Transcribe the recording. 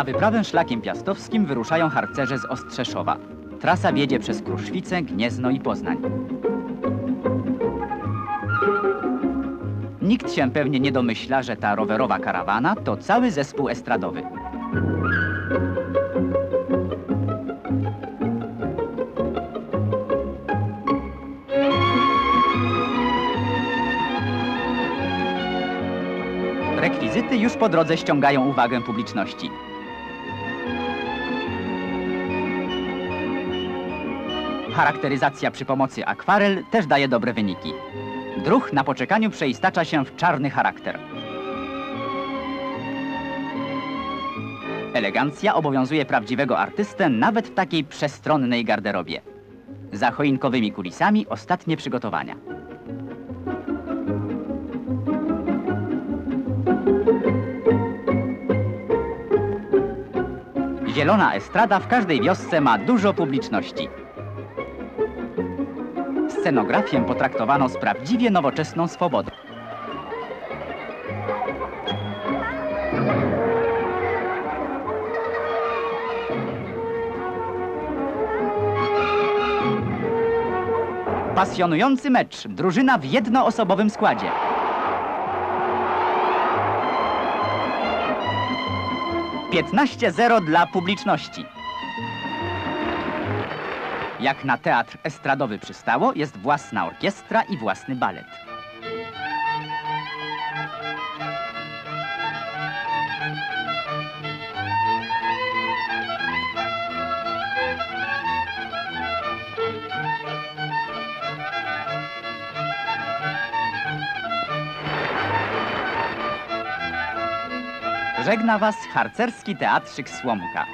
Na wyprawę szlakiem piastowskim wyruszają harcerze z Ostrzeszowa. Trasa wiedzie przez Kruszwice, Gniezno i Poznań. Nikt się pewnie nie domyśla, że ta rowerowa karawana to cały zespół estradowy. Rekwizyty już po drodze ściągają uwagę publiczności. Charakteryzacja przy pomocy akwarel też daje dobre wyniki. Druh na poczekaniu przeistacza się w czarny charakter. Elegancja obowiązuje prawdziwego artystę nawet w takiej przestronnej garderobie. Za choinkowymi kulisami ostatnie przygotowania. Zielona estrada w każdej wiosce ma dużo publiczności. Scenografię potraktowano z prawdziwie nowoczesną swobodą. Pasjonujący mecz, drużyna w jednoosobowym składzie. Piętnaście zero dla publiczności. Jak na teatr estradowy przystało, jest własna orkiestra i własny balet. Żegna Was harcerski teatrzyk Słomka.